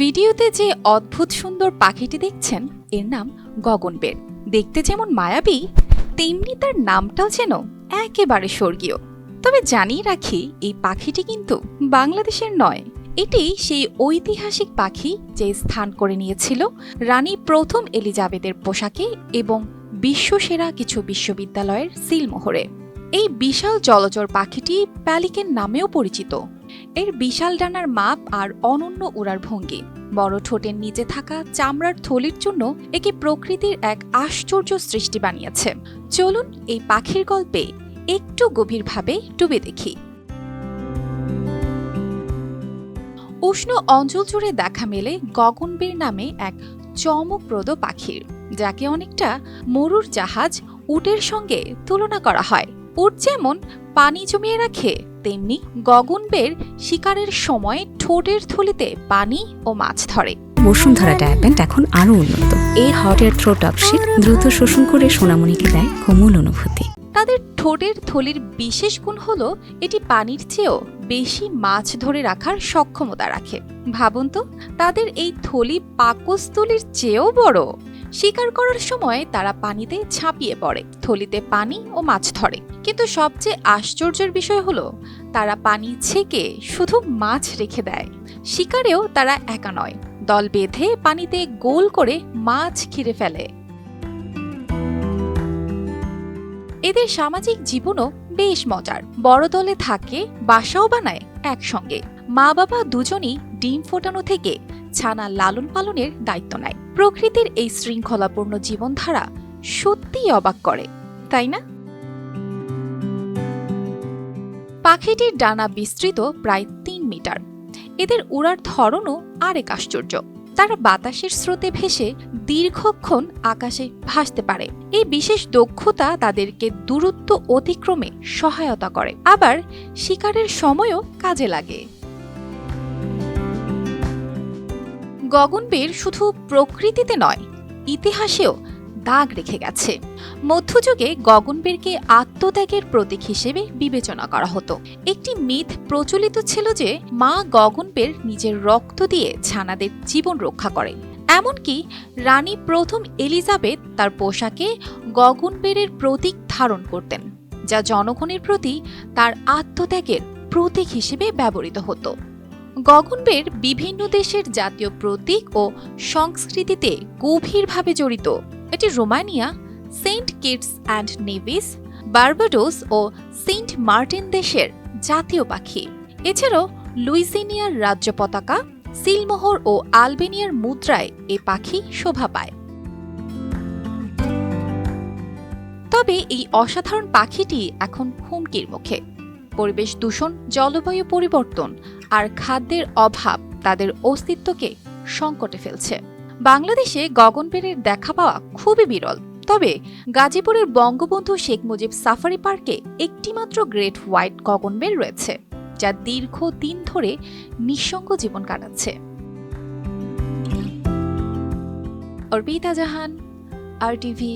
ভিডিওতে যে অদ্ভুত সুন্দর পাখিটি দেখছেন, এর নাম গগনবের দেখতে যেমন মায়াবী, তেমনি তার নামটাও যেন একেবারে স্বর্গীয়। তবে জানিয়ে রাখি, এই পাখিটি কিন্তু বাংলাদেশের নয়। এটি সেই ঐতিহাসিক পাখি যে স্থান করে নিয়েছিল রানী প্রথম এলিজাবেথের পোশাকে এবং বিশ্বসেরা কিছু বিশ্ববিদ্যালয়ের সিলমোহরে। এই বিশাল জলচর পাখিটি প্যালিকেন নামেও পরিচিত। এর বিশাল ডানার মাপ আর অনন্য উড়ার ভঙ্গি। বড় ঠোঁটের নিচে থাকা চামড়ার থলির জন্য একে প্রকৃতির এক আশ্চর্য সৃষ্টি বানিয়েছে। চলুন এই পাখির গল্পে একটু গভীরভাবে ডুবে দেখি। উষ্ণ অঞ্চল জুড়ে দেখা মেলে গগনবীর নামে এক চমকপ্রদ পাখির, যাকে অনেকটা মরুর জাহাজ উটের সঙ্গে তুলনা করা হয়। উট যেমন পানি জমিয়ে রাখে তেমনি গগনবের শিকারের সময় ঠোঁটের থলিতে পানি ও মাছ ধরে। বসুন্ধরা ডায়াপেন্ট এখন আরও উন্নত। এই হট এয়ার থ্রো টপশিট দ্রুত শোষণ করে সোনামণিকে দেয় কোমল অনুভূতি। তাদের ঠোঁটের থলির বিশেষ গুণ হলো এটি পানির চেয়েও বেশি মাছ ধরে রাখার সক্ষমতা রাখে। ভাবুন তো তাদের এই থলি পাকস্থলির চেয়েও বড়। শিকার করার সময় তারা পানিতে ঝাঁপিয়ে পড়ে থলিতে পানি ও মাছ ধরে। কিন্তু সবচেয়ে আশ্চর্যের বিষয় হলো তারা পানি ছেকে শুধু মাছ রেখে দেয়। শিকারেও তারা একা নয়, দল বেঁধে পানিতে গোল করে মাছ ঘিরে ফেলে। এদের সামাজিক জীবনও বেশ মজার। বড় দলে থাকে, বাসাও বানায় একসঙ্গে। মা বাবা দুজনই ডিম ফোটানো থেকে ছানা লালন পালনের দায়িত্ব নেয়। প্রকৃতির এই শৃঙ্খলাপূর্ণ জীবনধারা সত্যিই অবাক করে, তাই না? পাখিটির ডানা বিস্তৃত প্রায় তিন মিটার। এদের উড়ার ধরনও আরেক আশ্চর্য। তারা বাতাসের স্রোতে ভেসে দীর্ঘক্ষণ আকাশে ভাসতে পারে। এই বিশেষ দক্ষতা তাদেরকে দূরত্ব অতিক্রমে সহায়তা করে। আবার শিকারের সময়ও কাজে লাগে। গগনবীর শুধু প্রকৃতিতে নয়, ইতিহাসেও দাগ রেখে গেছে। মধ্যযুগে গগনবীরকে আত্মত্যাগের প্রতীক হিসেবে বিবেচনা করা হতো। একটি মিথ প্রচলিত ছিল যে, মা গগনবীর নিজের রক্ত দিয়ে ছানাদের জীবন রক্ষা করে এমনকি রানী প্রথম এলিজাবেথ তার পোশাকে গগনবেরের প্রতীক ধারণ করতেন, যা জনগণের প্রতি তার আত্মত্যাগের প্রতীক হিসেবে ব্যবহৃত হতো। গগনবের বিভিন্ন দেশের জাতীয় প্রতীক ও সংস্কৃতিতে গভীরভাবে জড়িত এটি Romania, Saint Kitts and Nevis, Barbados O Saint Martin দেশের জাতীয় পাখি। এছাড়াও লুইসিনিয়ার রাজ্য পতাকা, সিলমোহর ও আলবেনিয়ার মুদ্রায় এ পাখি শোভা পায়। তবে এই অসাধারণ পাখিটি এখন হুমকির মুখে। পরিবেশ দূষণ, জলবায়ু পরিবর্তন আর খাদ্যের অভাব তাদের অস্তিত্বকে সংকটে ফেলছে। বাংলাদেশে গগনবেড়ের দেখা পাওয়া খুবই বিরল। তবে গাজীপুরের বঙ্গবন্ধু শেখ মুজিব সাফারি পার্কে একটিমাত্র গ্রেট হোয়াইট গগনবেড় রয়েছে, যা দীর্ঘ দিন ধরে নিঃসঙ্গ জীবন কাটাচ্ছে। অর্পিতা জাহান, আর টিভি